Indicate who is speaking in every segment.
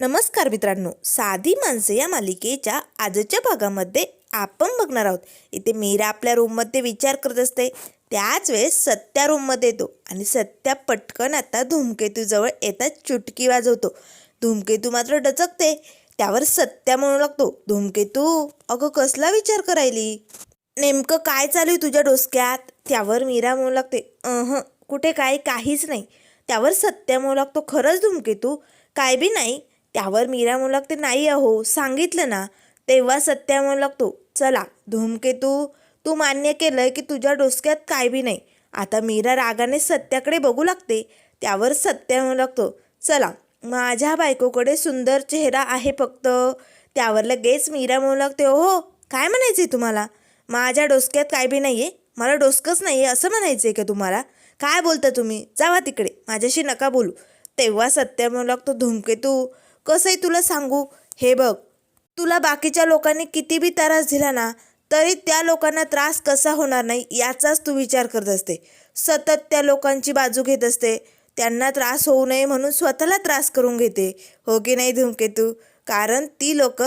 Speaker 1: नमस्कार मित्रांनो साधी माणसे या मालिकेच्या आजच्या भागामध्ये आपण बघणार आहोत. इथे मीरा आपल्या रूममध्ये विचार करत असते. त्याच वेळेस सत्या रूममध्ये येतो आणि सत्या पटकन आता धूमकेतूजवळ येतात चुटकी वाजवतो. धूमकेतू मात्र डचकते. त्यावर सत्या म्हणू लागतो धूमकेतू अगं कसला विचार करायली? नेमकं काय चालू आहे तुझ्या डोसक्यात? त्यावर मीरा म्हणू लागते अह कुठे काय काहीच नाही. त्यावर सत्या म्हणू लागतो खरंच धुमकेतू? काय बी नाही त्यावर मीरा म्हणू लागते नाही अहो सांगितलं ना तेव्हा सत्या म्हणू लागतो चला धूमकेतू तू मान्य केलंय की तुझ्या डोसक्यात काय बी नाही. आता मीरा रागाने सत्याकडे बघू लागते. त्यावर सत्या म्हणू लागतो चला माझ्या बायकोकडे सुंदर चेहरा आहे फक्त. त्यावर लगेच मीरा म्हणू लागते हो काय म्हणायचे तुम्हाला? माझ्या डोसक्यात काय बी नाही आहे मला डोसकंच नाही आहे असं म्हणायचं आहे का तुम्हाला? काय बोलता तुम्ही? जावा तिकडे माझ्याशी नका बोलू. तेव्हा सत्य म्हणू लागतो धूमकेतू कसंही तुला सांगू हे बघ. तुला बाकीच्या लोकांनी किती बी त्रास दिला ना तरी त्या लोकांना त्रास कसा होणार नाही याचाच तू विचार करत असते. सतत त्या लोकांची बाजू घेत असते. त्यांना त्रास होऊ नये म्हणून स्वतःला त्रास करून घेते. हो की नाही धूमकेतू? कारण ती लोक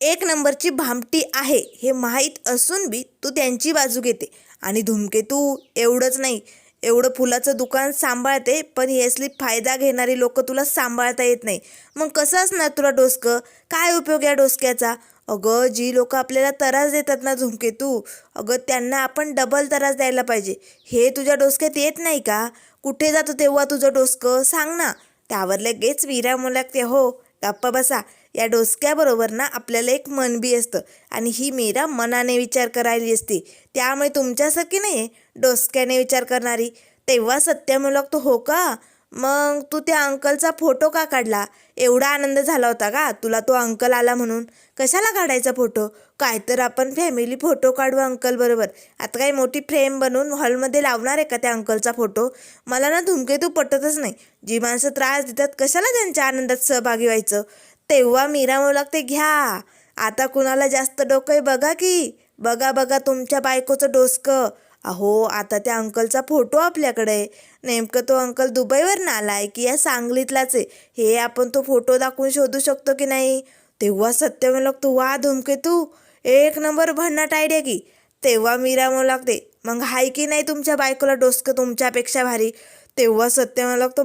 Speaker 1: एक नंबरची भामटी आहे हे माहीत असून बी तू त्यांची बाजू घेते. आणि धूमकेतू एवढंच नाही. एवढं फुलाचं दुकान सांभाळते पण यासली फायदा घेणारी लोक तुला सांभाळता येत नाही. मग कसं असणार तुला डोसकं? काय उपयोग या डोसक्याचा? अगं जी लोक आपल्याला त्रास देतात ना झुमके तू अगं त्यांना आपण डबल त्रास द्यायला पाहिजे. हे तुझ्या डोसक्यात येत नाही का? कुठे जातो तेव्हा तुझं डोसकं? सांग ना. त्यावर लगेच वीरा ते हो. गप्पा बसा. या डोसक्याबरोबर ना आपल्याला एक मन बी असतं. आणि ही मीरा मनाने विचार करायली असते. त्यामुळे तुमच्यासारखी नाही आहे डोसक्याने विचार करणारी तेव्हा सत्य तो हो का? मग तू त्या अंकलचा फोटो का काढला? एवढा आनंद झाला होता का? तुला तो अंकल आला म्हणून. कशाला काढायचा फोटो? काय तर आपण फॅमिली फोटो काढू अंकल बरोबर. आता काही मोठी फ्रेम बनवून हॉलमध्ये लावणार आहे का त्या अंकलचा फोटो? मला ना धुमकेतू पटतच नाही. जी माणसं त्रास देतात कशाला त्यांच्या आनंदात सहभागी व्हायचं? तेव्हा मीरा मुलाक ते घ्या. आता कुणाला जास्त डोकं आहे बघा की. बघा बघा तुमच्या बायकोचं डोसकं. अहो आता त्या अंकलचा फोटो आपल्याकडे आहे. नेमकं तो अंकल दुबईवर आलाय की या सांगलीतलाच आहे. हे आपण तो फोटो दाखवून शोधू शकतो की नाही? तेव्हा सत्य म्हणू लागतो वा धुमकेतू एक नंबर भन्नाट आयडिया की. तेव्हा मीरा म्हणू लागते मग हाय की नाही तुमच्या बायकोला डोसकं तुमच्यापेक्षा भारी? तेव्हा सत्य म्हणू लागतो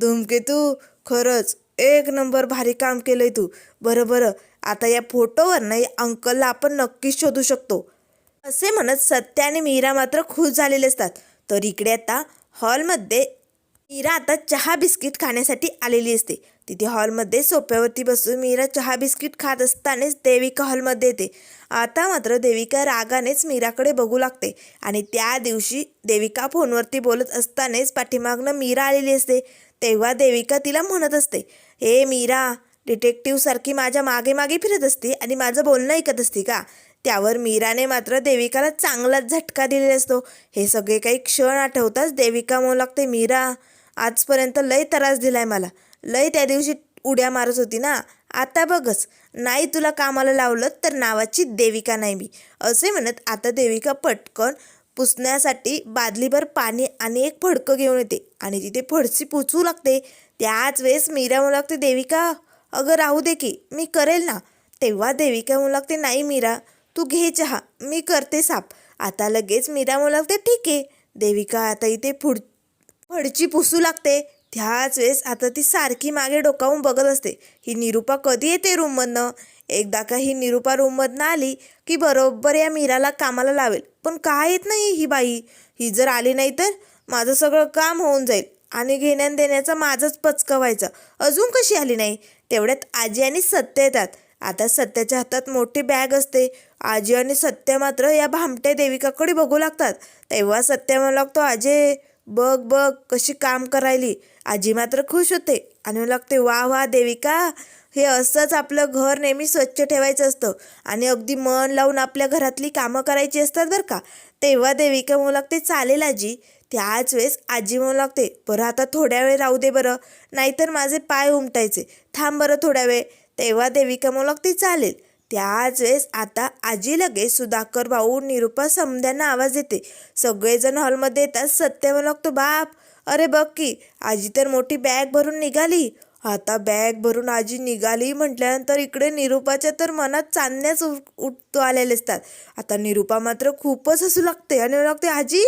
Speaker 1: धुमके तू खरंच एक नंबर भारी काम केलंय तू. बरं बरं आता या फोटोवर ना या अंकलला आपण नक्कीच शोधू शकतो. असे म्हणत सत्य आणि मीरा मात्र खुश झालेले असतात. तर इकडे आता हॉलमध्ये मीरा आता चहा बिस्किट खाण्यासाठी आलेली असते. तिथे हॉलमध्ये सोप्यावरती बसून मीरा चहा बिस्किट खात असतानाच देविका हॉलमध्ये येते. आता मात्र देविका रागानेच मीराकडे बघू लागते आणि त्या दिवशी देविका फोनवरती बोलत असतानाच पाठीमागनं मीरा आलेली असते. तेव्हा देविका तिला म्हणत असते हे मीरा डिटेक्टिव्हसारखी माझ्या मागे मागे फिरत असते आणि माझं बोलणं ऐकत असते का? त्यावर मीराने मात्र देविकाला चांगलाच झटका दिलेला असतो. हे सगळे काही क्षण आठवताच देविका म्हणू लागते मीरा आजपर्यंत लय त्रास दिलाय मला. लय त्या दिवशी उड्या मारत होती ना. आता बघच. नाही तुला कामाला लावलं तर नावाची देविका नाही मी. असे म्हणत आता देविका पटकन पुसण्यासाठी बादलीभर पाणी आणि एक फडकं घेऊन येते आणि तिथे फडशी पुचू लागते. त्याच वेळेस मीरा म्हणू लागते देविका अगं राहू दे की. मी करेल ना. तेव्हा देविका म्हणू लागते नाही मीरा. तू घे चहा मी करते साप. आता लगेच मीरा म्हणू ठीक आहे. देविका आता इथे फुड फडची पुसू लागते. त्याच वेळेस आता ती सारखी मागे डोकावून बघत असते. ही निरूपा कधी येते रूममधनं? एकदा का ही निरूपा रूममधनं आली की बरोबर या मीराला कामाला लावेल. पण का येत नाही ही बाई? ही जर आली नाही तर माझं सगळं काम होऊन जाईल आणि घेण्यान देण्याचा माझंच पचका व्हायचं. अजून कशी आली नाही? तेवढ्यात आजी आणि सत्य येतात. आता सत्याच्या हातात मोठी बॅग असते. आजी आणि सत्य मात्र या भामट्या देविकाकडे बघू लागतात. तेव्हा सत्य म्हणू लागतो आजे बघ बघ कशी काम करायली. आजी मात्र खुश होते आणि म्हणू लागते वा वा देविका हे असंच आपलं घर नेहमी स्वच्छ ठेवायचं असतं आणि अगदी मन लावून आपल्या घरातली कामं करायची असतात बरं का. तेव्हा देविका म्हणू लागते चालेल आजी. त्याच वेळेस आजी म्हणू लागते बरं आता थोड्या वेळ राहू दे बरं नाहीतर माझे पाय उमटायचे. थांब बरं थोड्या वेळ. तेव्हा देविका म्हणू लागते चालेल. त्याच वेळेस आता आजी लगेच सुधाकर भाऊ निरुपा समध्यांना आवाज देते. सगळेजण हॉलमध्ये येतात. सत्य म्हणतो बाप. अरे बघ की आजी तर मोठी बॅग भरून निघाली. आता बॅग भरून आजी निघाली म्हटल्यानंतर इकडे निरूपाच्या तर मनात चांदण्याच उठ उठतो आलेले असतात. आता निरूपा मात्र खूपच हसू लागते आणि लागते आजी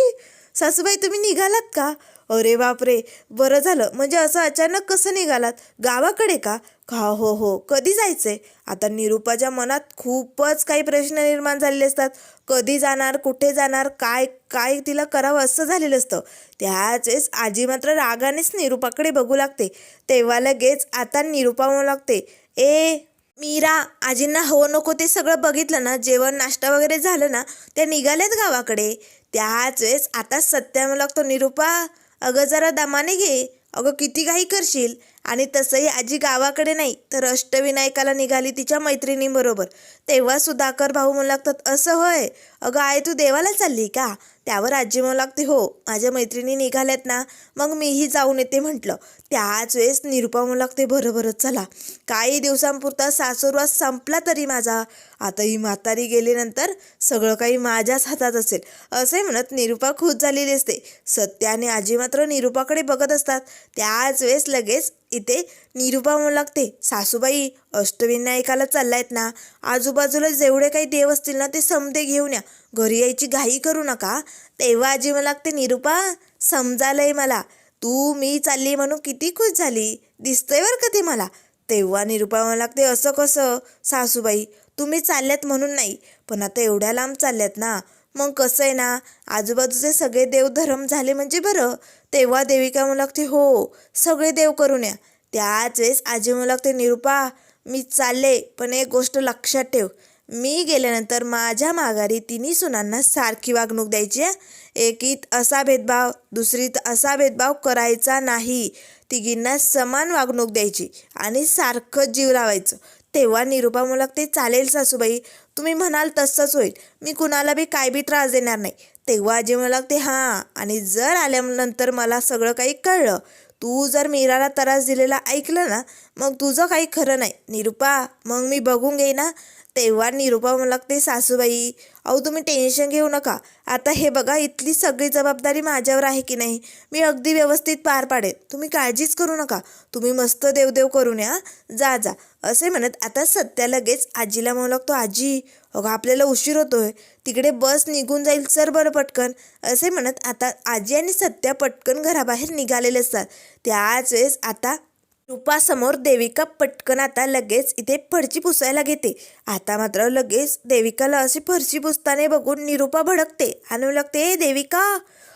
Speaker 1: सासूबाई तुम्ही निघालात का? अरे बापरे बरं झालं. म्हणजे असं अचानक कसं निघालात? गावाकडे का? का हो हो. कधी जायचंय? आता निरूपाच्या मनात खूपच काही प्रश्न निर्माण झालेले असतात. कधी जाणार कुठे जाणार काय काय तिला करावं असं झालेलं असतं. त्याच वेळेस आजी मात्र रागानेच निरूपाकडे बघू लागते. तेव्हा लगेच आता निरूपा म्हणू लागते ए मीरा आजींना हो नको ते सगळं बघितलं ना जेवण नाश्ता वगैरे झालं ना त्या निघाल्यात गावाकडे. त्याच वेळेस आता सत्या म्हणू लागतो निरूपा अगं जरा दमाने घे. अगं किती काही करशील. आणि तसंही आजी गावाकडे नाही तर अष्टविनायकाला निघाली तिच्या मैत्रिणींबरोबर. तेव्हा सुधाकर भाऊ म्हणू लागतात असं होय? अगं आई तू देवाला चालली का? त्यावर आजी म्हणू लागते हो माझ्या मैत्रिणी निघाल्यात ना मग मीही जाऊन येते म्हटलं. त्याच वेळेस निरुपा म्हणू लागते बरं बरं चला. काही दिवसांपुरता सासूरवास संपला तरी माझा. आता ही म्हातारी गेल्यानंतर सगळं काही माझ्याच हातात असेल. असे म्हणत निरुपा खुश झालेली असते. सत्य आणि आजी मात्र निरुपाकडे बघत असतात. त्याच वेळेस लगेच इथे निरुपा म्हणू लागते. सासूबाई अष्टविनायकाला चाललायत ना. आजूबाजूला जेवढे काही देव असतील ना ते समदे घेऊन या. घरी यायची घाई करू नका. तेव्हा आजी मला लागते निरुपा समजालंय मला. तू मी चालली म्हणून किती खुश झाली? दिसतंय बरं का ते मला. तेव्हा निरुपा मला लागते असं कसं? सासूबाई तुम्ही चालल्यात म्हणून नाही. पण आता एवढ्या लांब चालल्यात ना. मग कसं आहे ना आजूबाजूचे सगळे देव धर्म झाले म्हणजे बरं. तेव्हा देविका म्हणू लागते हो सगळे देव करून या. त्याच वेळेस आजी म्हणू लागते निरुपा मी चालले पण एक गोष्ट लक्षात ठेव. मी गेल्यानंतर माझ्या माघारी तिन्ही सुनांना सारखी वागणूक द्यायची आहे. एकीत असा भेदभाव दुसरीत असा भेदभाव करायचा नाही. तिघींना समान वागणूक द्यायची आणि सारखं जीव लावायचं. तेव्हा निरुपा मुलाक ते चालेल सासूबाई तुम्ही म्हणाल तसंच होईल. मी कुणाला बी काय बी त्रास देणार नाही. तेव्हा आजी म्हणू लागते हां आणि जर आल्यानंतर मला सगळं काही कळलं तू जर मीराला त्रास दिलेला ऐकलं ना मग तुझं काही खरं नाही. निरुपा मग मी बघून घेईना. ना तेव्हा निरुपा म्हणू लागते सासूबाई अहो तुम्ही टेन्शन घेऊ नका. आता हे बघा इथली सगळी जबाबदारी माझ्यावर आहे की नाही? मी अगदी व्यवस्थित पार पाडेन. तुम्ही काळजीच करू नका. तुम्ही मस्त देवदेव करून या. जा जा. असे म्हणत आता सत्या लगेच आजीला म्हणू लागतो आजी अगं आपल्याला उशीर होतोय. तिकडे बस निघून जाईल सर बरं पटकन. असे म्हणत आता आजी आणि सत्या पटकन घराबाहेर निघालेले असतात. त्याच वेळेस आता रूपासमोर देविका पटकन आता लगेच इथे फरची पुसायला घेते. आता मात्र लगेच देविकाला अशी फरची पुसताना बघून निरूपा भडकते आणि लागते "ए, देविका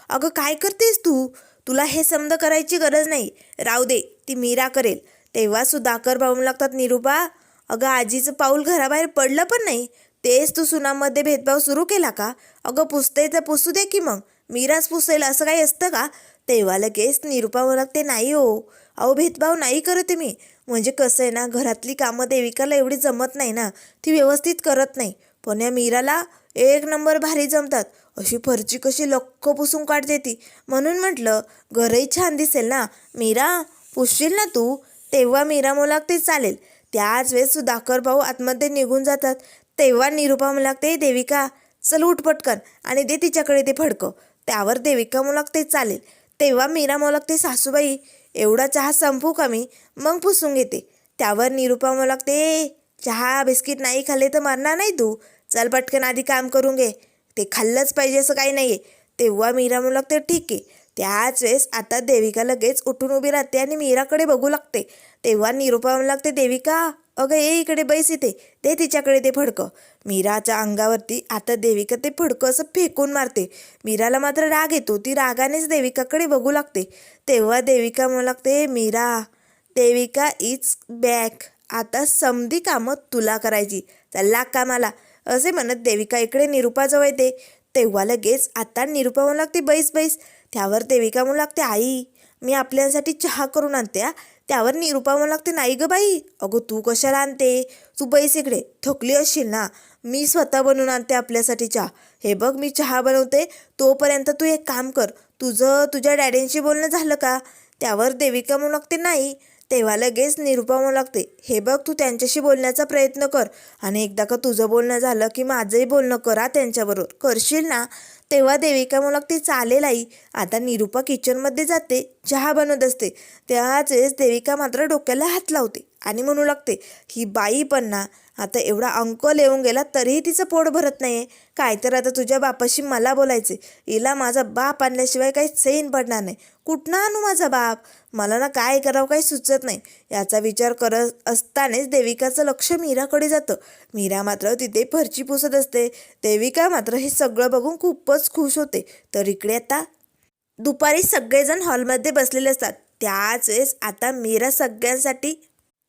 Speaker 1: अगं काय करतेस तू? तुला हे समज करायची गरज नाही. राहू दे ती मीरा करेल. तेव्हा सुधाकर भाऊ लागतात निरूपा अगं आजीचं पाऊल घराबाहेर पडलं पण नाही. तेच तू सुनामध्ये भेदभाव सुरू केला का? अगं पुसते तर पुसू दे की मग. मीराच पुसेल असं काही असतं का? तेव्हा लगेच निरूपा ते नाही हो. अहो भेदभाव नाही करत मी. म्हणजे कसं आहे ना घरातली कामं देविकाला एवढी जमत नाही ना ती व्यवस्थित करत नाही. पण या मीराला एक नंबर भारी जमतात. अशी फरची कशी लक्क पुसून काढते ती. म्हणून म्हटलं घरही छान दिसेल ना. मीरा पुसशील ना तू? तेव्हा मीरा मला ते चालेल. त्याच वेळेस सुधाकर भाऊ आतमध्ये निघून जातात. तेव्हा निरूपा मला लागते देविका चल उठ पटकन आणि दे तिच्याकडे ते फडकं. त्यावर देविका मला ते चालेल. तेव्हा मीरा मला लागते सासूबाई एवढा चहा संपू का मी? मग पुसून घेते. त्यावर निरुपा मला लागते चहा बिस्किट नाही खाल्ले तर मरणार नाही तू. चल पटकन आधी काम करून घे. ते खाल्लंच पाहिजे असं काही नाही आहे तेव्हा मीरा म्हणू लागते ठीक आहे. त्याच वेळेस आता देविका लगेच उठून उभी राहते आणि मीराकडे बघू लागते. तेव्हा निरुपा म्हणू लागते देविका अगं ये इकडे बैस इथे. दे तिच्याकडे ते फडकं. मीराच्या अंगावरती आता देविका ते फडकं असं फेकून मारते. मीराला मात्र राग येतो. ती रागानेच देविकाकडे बघू लागते. तेव्हा देविका म्हणू लागते मीरा देविका इज बॅक. आता समधी कामं तुला करायची. चल कामाला. असे म्हणत देविका इकडे निरूपाजवळ येते. तेव्हा लगेच आता निरूपा म्हणू लागते बैस बैस. त्यावर देविका म्हणू लागते आई मी आपल्यासाठी चहा करून आणते हा. त्यावर निरूपा म्हणू लागते नाही ग बाई अगं तू कशाला आणते? तू बैस इकडे थकली असशील ना? मी स्वतः बनवून आणते आपल्यासाठी चहा. हे बघ मी चहा बनवते तोपर्यंत तू एक काम कर तुझं तुझ्या डॅडींशी बोलणं झालं का? त्यावर देविका म्हणू लागते नाही तेव्हा लगेच निरुपा म्हणू लागते हे बघ तू त्यांच्याशी बोलण्याचा प्रयत्न कर. आणि एकदा का तुझं बोलणं झालं की माझंही बोलणं करा त्यांच्याबरोबर. करशील ना? तेव्हा देविका म्हणू लागते चालेल आई. आता निरुपा किचनमध्ये जाते चहा बनवत असते. त्याच वेळेस देविका मात्र डोक्याला हात लावते. आणि म्हणू लागते ही बाई पण ना आता एवढा अंकल येऊन गेला तरीही तिचं पोट भरत नाही आहे काय तर आता तुझ्या बापाशी मला बोलायचे हिला माझा बाप आणल्याशिवाय काही सैन पडणार नाही. कुठनं आणू माझा बाप? मला ना काय करावं काही सुचत नाही. याचा विचार करत असतानाच देविकाचं लक्ष मीराकडे जातं. मीरा मात्र तिथे फरची पुसत असते. देविका मात्र हे सगळं बघून खूपच खुश होते. तर इकडे आता दुपारी सगळेजण हॉलमध्ये बसलेले असतात. त्याच वेळेस आता मीरा सगळ्यांसाठी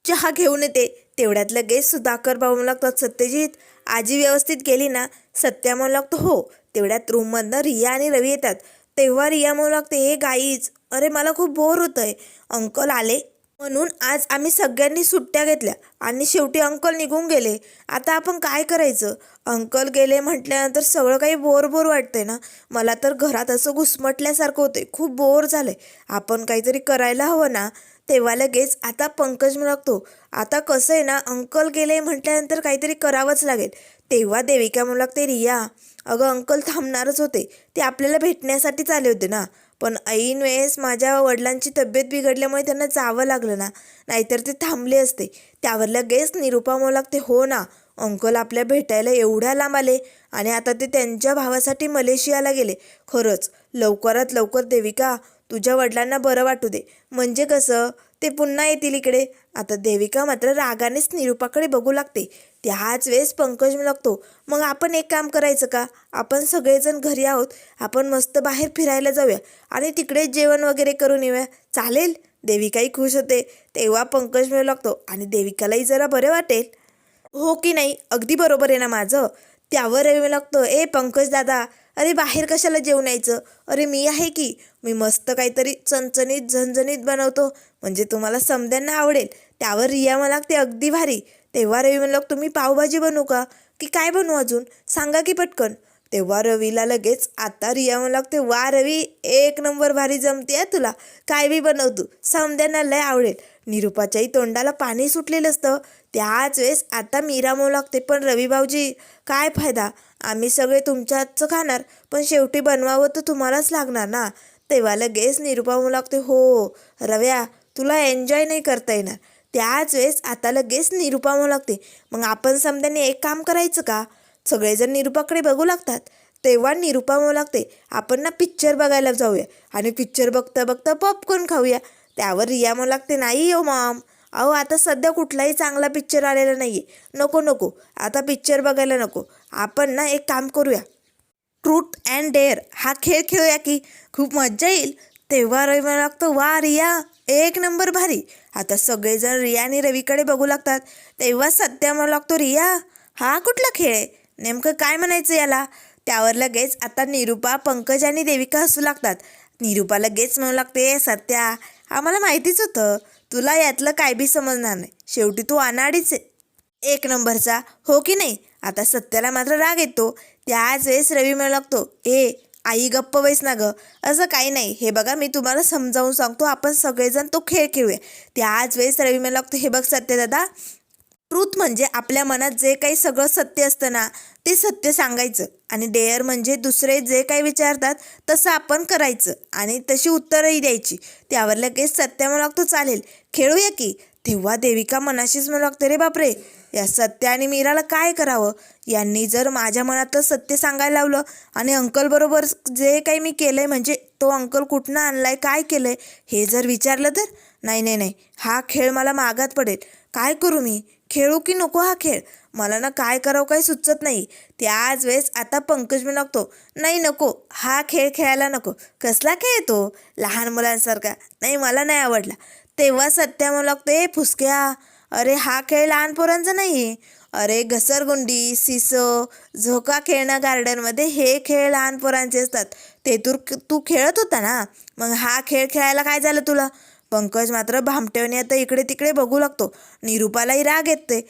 Speaker 1: चहा घेऊन येते. तेवढ्यात लगेच सुधाकर भाऊ लागतात सत्यजित आजी व्यवस्थित गेली ना? सत्या म्हणू लागतो हो. तेवढ्यात रूममधनं रिया आणि रवी येतात. तेव्हा रिया म्हणू लागते हे गाईच अरे मला खूप बोर होतं आहे अंकल आले म्हणून आज आम्ही सगळ्यांनी सुट्ट्या घेतल्या आणि शेवटी अंकल निघून गेले. आता आपण काय करायचं? अंकल गेले म्हटल्यानंतर सगळं काही बोर बोर वाटतंय ना? मला तर घरात असं घुसमटल्यासारखं होतंय. खूप बोर झालंय. आपण काहीतरी करायला हवं ना? तेव्हा लगेच आता पंकज म्हणतो आता कसं आहे ना अंकल गेले म्हटल्यानंतर काहीतरी करावंच लागेल. तेव्हा देविका म्हणू लागते रिया अगं अंकल थांबणारच होते. ते आपल्याला भेटण्यासाठीच आले होते ना. पण ऐन वेळेस माझ्या वडिलांची तब्येत बिघडल्यामुळे त्यांना जावं लागलं ना. नाहीतर ते थांबले असते. त्यावर लगेच निरुपा म्हणू लागते हो ना अंकल आपल्या भेटायला एवढ्या लांब आले आणि आता ते त्यांच्या भावासाठी मलेशियाला गेले. खरंच लवकरात लवकर देविका तुझ्या वडिलांना बरं वाटू दे. म्हणजे कसं? ते पुन्हा येतील इकडे. आता देविका मात्र रागानेच निरूपाकडे बघू लागते. त्याच वेळेस पंकज लागतो मग आपण एक काम करायचं का? आपण सगळेजण घरी आहोत. आपण मस्त बाहेर फिरायला जाऊया आणि तिकडे जेवण वगैरे करून येऊया. चालेल? देविकाही खुश होते. तेव्हा पंकज मिळू लागतो आणि देविकालाही जरा बरे वाटेल. हो की नाही? अगदी बरोबर आहे ना माझं. त्यावर येऊ लागतो ए पंकज दादा अरे बाहेर कशाला जेवण यायचं अरे मी आहे की. मी मस्त काहीतरी चणचणीत झणझणीत बनवतो. म्हणजे तुम्हाला समद्यांना आवडेल. त्यावर रिया मला लागते अगदी भारी. तेव्हा रवी म्हणलं तुम्ही पावभाजी बनवू का? की काय बनवू अजून? सांगा की पटकन. तेव्हा रवीला लगेच आता रिया म्हणू लागते वा रवी एक नंबर भारी जमते तुला. काय बी बनव तू. समद्यांना लय आवडेल. निरुपाच्याही तोंडाला पाणी सुटलेलं असतं. त्याच वेळेस आता मीरा म्हणू लागते पण रवी भाऊजी काय फायदा? आम्ही सगळे तुमच्या हातचं खाणार पण शेवटी बनवावं तर तुम्हालाच लागणार ना? तेव्हा लगेच निरुपा म्हणू लागते हो रव्या तुला एन्जॉय नाही करता येणार. त्याच वेळेस आता लगेच निरुपा म्हणू लागते मग आपण समजाने एक काम करायचं का? सगळेजण निरुपाकडे बघू लागतात. तेव्हा निरुपा म्हणू लागते आपण ना पिक्चर बघायला जाऊया आणि पिक्चर बघता बघता पॉपकॉर्न खाऊया. त्यावर रिया म्हणू लागते नाही हो मॉम अहो आता सध्या कुठलाही चांगला पिक्चर आलेला नाही आहे नको नको. आता पिक्चर बघायला नको. आपण ना एक काम करूया. ट्रूथ अँड डेअर हा खेळ खेळूया की खूप मज्जा येईल. तेव्हा रवी मला लागतो वा रिया एक नंबर भारी. आता सगळेजण रिया आणि रवीकडे बघू लागतात. तेव्हा सत्या मला लागतो रिया हा कुठला खेळ आहे? नेमकं काय म्हणायचं याला? त्यावर लगेच आता निरुपा पंकज आणि देविका हसू लागतात. निरुपा लगेच म्हणू लागते सत्या आम्हाला माहितीच होतं. तुला यातलं काय बी समजणार नाही. शेवटी तू अनाडीच आहे. एक नंबरचा हो की नाही? आता सत्याला मात्र राग येतो. त्याच वेळेस रवी म्हणू लागतो ए आई गप्प बैस ना ग. असं काही नाही. हे बघा मी तुम्हाला समजावून सांगतो. आपण सगळेजण तो खेळ खेळूया. त्याच वेळेस रवी म्हणू लागतो हे बघ सत्य दादा ट्रूथ म्हणजे आपल्या मनात जे काही सगळं सत्य असतं ना ते सत्य सांगायचं. आणि डेअर म्हणजे दुसरे जे काही विचारतात तसं आपण करायचं. आणि तशी उत्तरही द्यायची. त्यावर लगेच सत्य म्हणू लागतो चालेल. खेळूया की? तेव्हा देविका मनाशीच म्हणू लागते रे बापरे या सत्य आणि मीराला काय करावं? यांनी जर माझ्या मनातलं सत्य सांगायला लावलं आणि अंकलबरोबर जे काही मी केलं आहे म्हणजे तो अंकल कुठनं आणलाय काय केलं आहे हे जर विचारलं तर? नाही नाही नाही. हा खेळ मला मागात पडेल. काय करू मी? खेळू की नको हा खेळ? मला ना काय करावं काही सुचत नाही. त्याच वेळेस आता पंकज मी लागतो नाही नको. हा खेळ खेळायला नको. कसला खेळ तो? लहान मुलांसारखा. नाही मला नाही आवडला. तेव्हा सत्या मला लागतो ए फुसक्या. अरे हा खेळ लहान पोरांचा नाही अरे घसरगुंडी सिसो झोका खेळणं गार्डनमध्ये हे खेळ लहान पोरांचे असतात. ते तू तू खेळत होता ना? मग हा खेळ खेळायला काय झालं तुला? पंकज मात्र भामटेवणी आता इकडे तिकडे बघू लागतो. निरुपालाही राग येते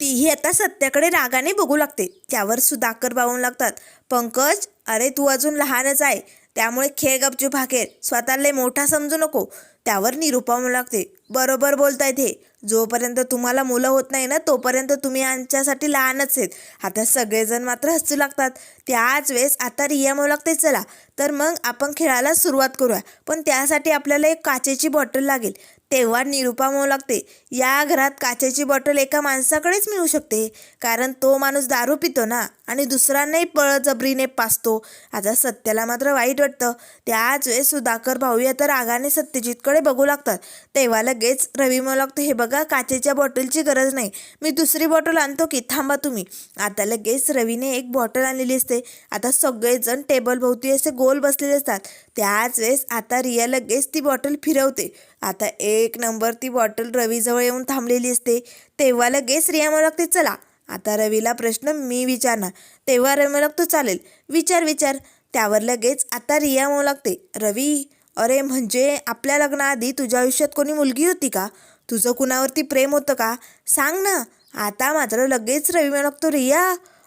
Speaker 1: तीही आता सत्याकडे रागाने बघू लागते. त्यावर सुधाकर बावून लागतात. पंकज अरे तू अजून लहानच आहे. त्यामुळे खेळ गपचूप हा खेळ. स्वतःला मोठा समजू नको. त्यावर निरुपा म्हणू लागते. बरोबर बोलतायत हे. जोपर्यंत तुम्हाला मुलं होत नाही ना तोपर्यंत तुम्ही यांच्यासाठी लहानच आहेत. आता सगळेजण मात्र हसू लागतात. त्याच वेळेस आता रिया म्हणू लागते चला तर मग आपण खेळायला सुरुवात करूया. पण त्यासाठी आपल्याला एक काचेची बॉटल लागेल. तेव्हा निरुपा म्हणू लागते या घरात काचेची बॉटल एका माणसाकडेच मिळू शकते. कारण तो माणूस दारू पितो ना आणि दुसऱ्यांनाही पळजबरीने पासतो. आता सत्याला मात्र वाईट वाटतं. त्याच वेळेस सुधाकर भाऊया तर रागाने सत्यजितकडे बघू लागतात. तेव्हा लगेच रवी म्हणू लागतो हे बघा काचेच्या बॉटलची गरज नाही. मी दुसरी बॉटल आणतो की थांबा तुम्ही. आता लगेच रवीने एक बॉटल आणलेली असते. आता सगळेजण टेबलभोवती असे गोल बसलेले असतात. त्याच वेळेस आता रिया लगेच ती बॉटल फिरवते. आता एक नंबर ती बॉटल रवीजवळ येऊन थांबलेली असते. तेव्हा लगेच रिया म्हणू लागते चला आता रवीला प्रश्न मी विचारणार. तेव्हा रवी म्हणू लागतो चालेल विचार विचार. त्यावर लगेच आता रिया म्हणू लागते रवी अरे म्हणजे आपल्या लग्नाआधी तुझ्या आयुष्यात कोणी मुलगी होती का? तुझं कुणावरती प्रेम होतं का? सांग ना. आता मात्र लगेच रवी म्हणू लागतो रिया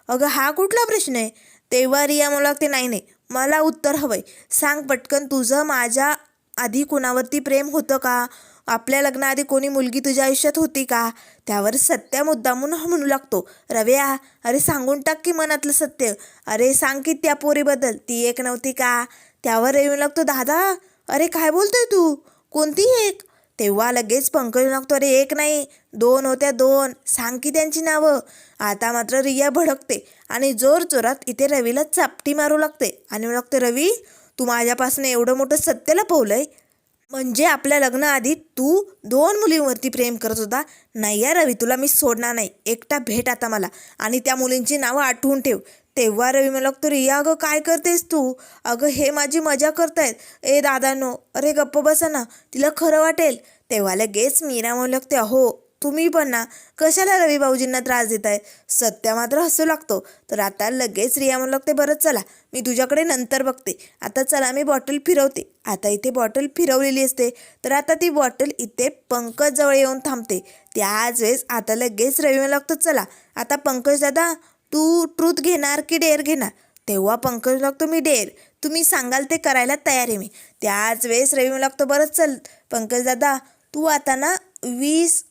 Speaker 1: अगं हा कुठला प्रश्न आहे? तेव्हा रिया म्हणू लागते नाही नाही मला उत्तर हवंय. सांग पटकन तुझं माझ्या आधी कुणावरती प्रेम होतं का? आपल्या लग्नाआधी कोणी मुलगी तुझ्या आयुष्यात होती का? त्यावर सत्या म्हणून म्हणू लागतो. रव्या अरे सांगून टाक की मनातलं सत्य. अरे सांग की त्या पोरीबद्दल. ती एक नव्हती का? त्यावर येऊ लागतो दादा. अरे काय बोलतोय तू? कोणती एक? तेव्हा लगेच पंकज लागतो. अरे एक नाही दोन होत्या दोन. सांग की त्यांची नावं. आता मात्र रिया भडकते आणि जोर जोरात इथे रवीला चापटी मारू लागते. आणि लागते रवी तू माझ्यापासून एवढं मोठं सत्य लपवलंय? म्हणजे आपल्या लग्नाआधी तू दोन मुलींवरती प्रेम करत होता. नाही या रवी तुला मी सोडणार नाही. एकटा भेट आता मला. आणि त्या मुलींची नावं आठवून ठेव. तेव्हा रवी मला लागतो रिया अगं काय करतेस तू? अगं हे माझी मजा करतायत. ए दादानो अरे गप्प बसा ना. तिला खरं वाटेल. तेव्हा लगेच मीरा म्हणू लागते अहो तुम्ही पण ना कशाला रवी भाऊजींना त्रास देताय? सत्या मात्र हसू लागतो. तर आता लगेच रिया म्हणू लागते बरं चला मी तुझ्याकडे नंतर बघते. आता चला मी बॉटल फिरवते. आता इथे बॉटल फिरवलेली असते. तर आता ती बॉटल इथे पंकजजवळ येऊन थांबते. त्याच वेळेस आता लगेच रवी म्हणू लागतो चला आता पंकज दादा तू ट्रूथ घेणार की डेअर घेणार? तेव्हा पंकज लागतो मी डेअर तुम्ही सांगाल ते करायला तयार आहे मी. त्याच वेळेस रवी लागतो बरं चल पंकज दादा तू आता ना वीस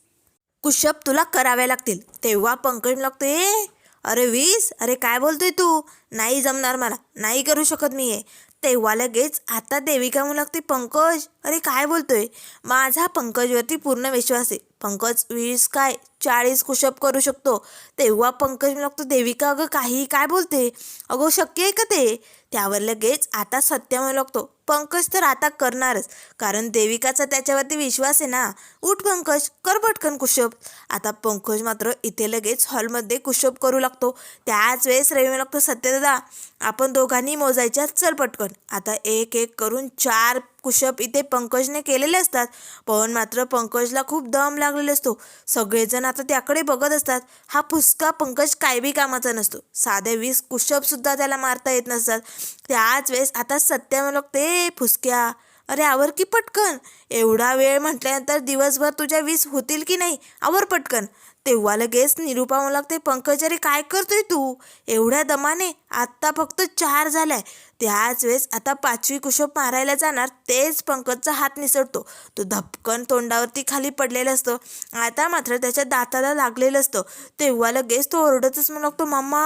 Speaker 1: कुशप तुला करावे लागतील. तेव्हा पंकज लागतो ए अरे वीस अरे काय बोलतोय तू? नाही जमणार मला नाही करू शकत मी हे. तेव्हा लगेच आता देविका म्हणू लागते पंकज अरे काय बोलतोय? माझा पंकजवरती पूर्ण विश्वास आहे. पंकज वीस काय चाळीस कुशप करू शकतो. तेव्हा पंकज म्हणू लागतो देविका अगं काही काय बोलते? अगं शक्य आहे का ते? त्यावर लगेच आता सत्य म्हणू लागतो पंकज तर आता करणारच. कारण देविकाचा त्याच्यावरती विश्वास आहे ना. उठ पंकज कर पटकन कुशप. आता पंकज मात्र इथे लगेच हॉलमध्ये कुशप करू लागतो. त्याच वेळेस रवी लागतो सत्यदादा आपण दोघांनी मोजायच्या चल पटकन. आता एक एक करून चार कुशप इथे पंकजने केलेले असतात. पण मात्र पंकजला खूप दम लागलेला असतो. सगळेजण आता त्याकडे बघत असतात. हा फुसका पंकज काय बी कामाचा नसतो. साधे वीस कुशपसुद्धा त्याला मारता येत नसतात. त्याच वेळेस आता सत्य म्हणू ते फुसक्या. अरे आवर की पटकन? एवढा वेळ म्हटल्यानंतर दिवसभर तुझ्या वीस होतील की नाही? आवर पटकन. तेव्हा लगेच निरुपा म्हणू लागते पंकज अरे काय करतोय तू? एवढ्या दमाने आत्ता फक्त चार झालाय. त्याच वेळेस आता पाचवी कुशप मारायला जाणार तेच पंकजचा हात निसटतो तो धपकन तोंडावरती खाली पडलेला असतो. आता मात्र त्याच्या दाताला लागलेलं असतं. तेव्हा लगेच तो ओरडतच म्हणू लागतो मम्मा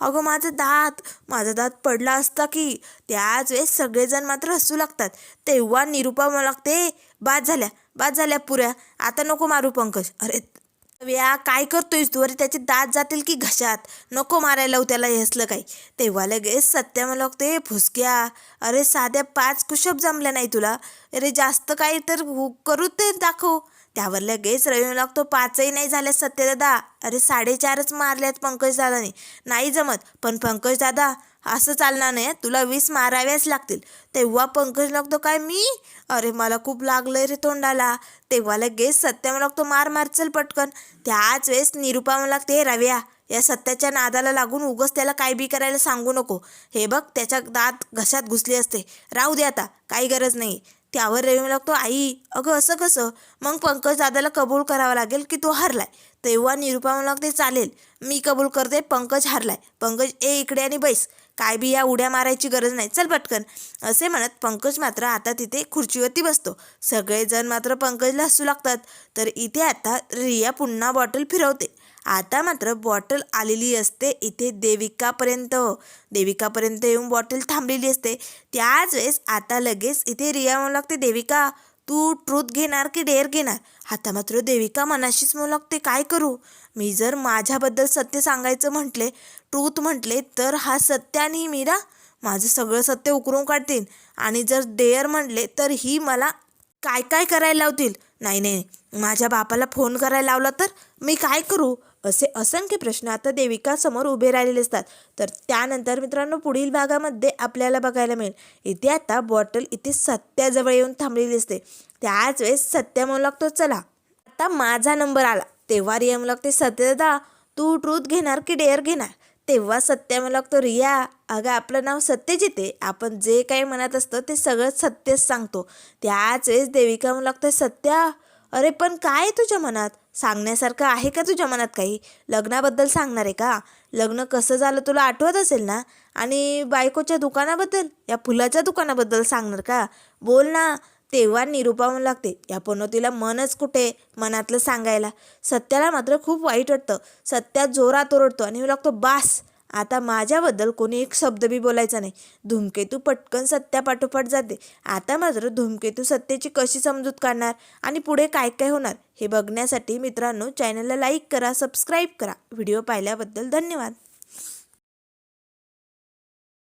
Speaker 1: अगं माझं दात माझा दात पडला असता की? त्याच वेळेस सगळेजण मात्र हसू लागतात. तेव्हा निरुपा म्हणू लागते बाद झाल्या बाद झाल्या पुऱ्या आता नको मारू पंकज. अरे व्या काय करतोयस तू? अरे त्याचे दात जातील की घशात? नको मारायला लावू त्याला हसलं काही. तेव्हा लगेच सत्या मला ते फुसक्या अरे साध्या पाच कुशप जमल्या नाही तुला. अरे जास्त काही तर हु- करू ते दाखव. त्यावर लगेच रवी लागतो पाचही नाही झाल्या सत्यदादा अरे साडेचारच मारल्यात पंकज दादाने नाही जमत. पण पंकज दादा असं चालणार नाही तुला वीस माराव्याच लागतील. तेव्हा पंकज लागतो काय मी? अरे मला खूप लागलंय रे तोंडाला. तेव्हा लगेच सत्या मला लागतो मार मार चल पटकन. त्याच वेळेस निरुपा मला लागते रव्या या सत्याच्या नादाला लागून उगच त्याला काय बी करायला सांगू नको. हे बघ त्याच्या दात घशात घुसले असते. राहू दे आता काही गरज नाही. त्यावर रवी मला लागतो आई अगं असं कसं? मग पंकज दादाला कबूल करावं लागेल की तो हरलाय? तेव्हा निरुपा म्हणू लागते चालेल. मी कबूल करते पंकज हरलाय. पंकज ए इकडे आणि बैस. काय बी या उड्या मारायची गरज नाही. चल पटकन. असे म्हणत पंकज मात्र आता तिथे खुर्चीवरती बसतो. सगळेजण मात्र पंकजला हसू लागतात. तर इथे आता रिया पुन्हा बॉटल फिरवते. आता मात्र बॉटल आलेली असते इथे देविकापर्यंत. देविकापर्यंत येऊन बॉटल थांबलेली असते. त्याच वेळेस आता लगेच इथे रिया म्हणू लागते देविका तू ट्रूथ घेणार की डेअर घेणार? आता मात्र देविका मनाशीच म्हणू लागते काय करू? मी जर माझ्याबद्दल सत्य सांगायचं म्हटले ट्रूथ म्हटले तर हा सत्य आणि ही मीरा माझं सगळं सत्य उकरून काढतील. आणि जर डेअर म्हटले तर ही मला काय काय करायला लावतील? नाही नाही माझ्या बापाला फोन करायला लावला तर मी काय करू? असे असंख्य प्रश्न आता देविका समोर उभे राहिलेले असतात. तर त्यानंतर मित्रांनो पुढील भागामध्ये आपल्याला बघायला मिळेल. इथे आता बॉटल इथे सत्याजवळ येऊन थांबलेली असते. त्याच वेळेस सत्य म्हणू लागतो. चला आता माझा नंबर आला. तेव्हा रिया मला लागते सत्यदा तू ट्रूथ घेणार की डेअर घेणार? तेव्हा सत्य मला लागतो रिया अगं आपलं नाव सत्यजित आहे. आपण जे काही म्हणत असतं ते सगळं सत्यच सांगतो. त्याच वेळेस देविका म्हणू लागते सत्या अरे पण काय आहे तुझ्या मनात? सांगण्यासारखं आहे का तुझ्या मनात काही? लग्नाबद्दल सांगणार आहे का? लग्न कसं झालं तुला आठवत असेल ना? आणि बायकोच्या दुकानाबद्दल? या फुलाच्या दुकानाबद्दल सांगणार का? बोल ना तेव्हा निरूपा म्हणू लागते. या पनोतीला मनच कुठे मनातलं सांगायला. सत्याला मात्र खूप वाईट वाटतं. सत्या जोरात ओरडतो आणि लागतो बास आता माझ्याबद्दल कोणी एक शब्द बी बोलायचा नाही. धूमकेतू पटकन सत्यापाठोपाठ जाते. आता मात्र धूमकेतू सत्तेची कशी समजूत काढणार? आणि पुढे काय काय होणार? हे बघण्यासाठी मित्रांनो चॅनलला लाईक करा सबस्क्राईब करा. व्हिडिओ पाहिल्याबद्दल धन्यवाद.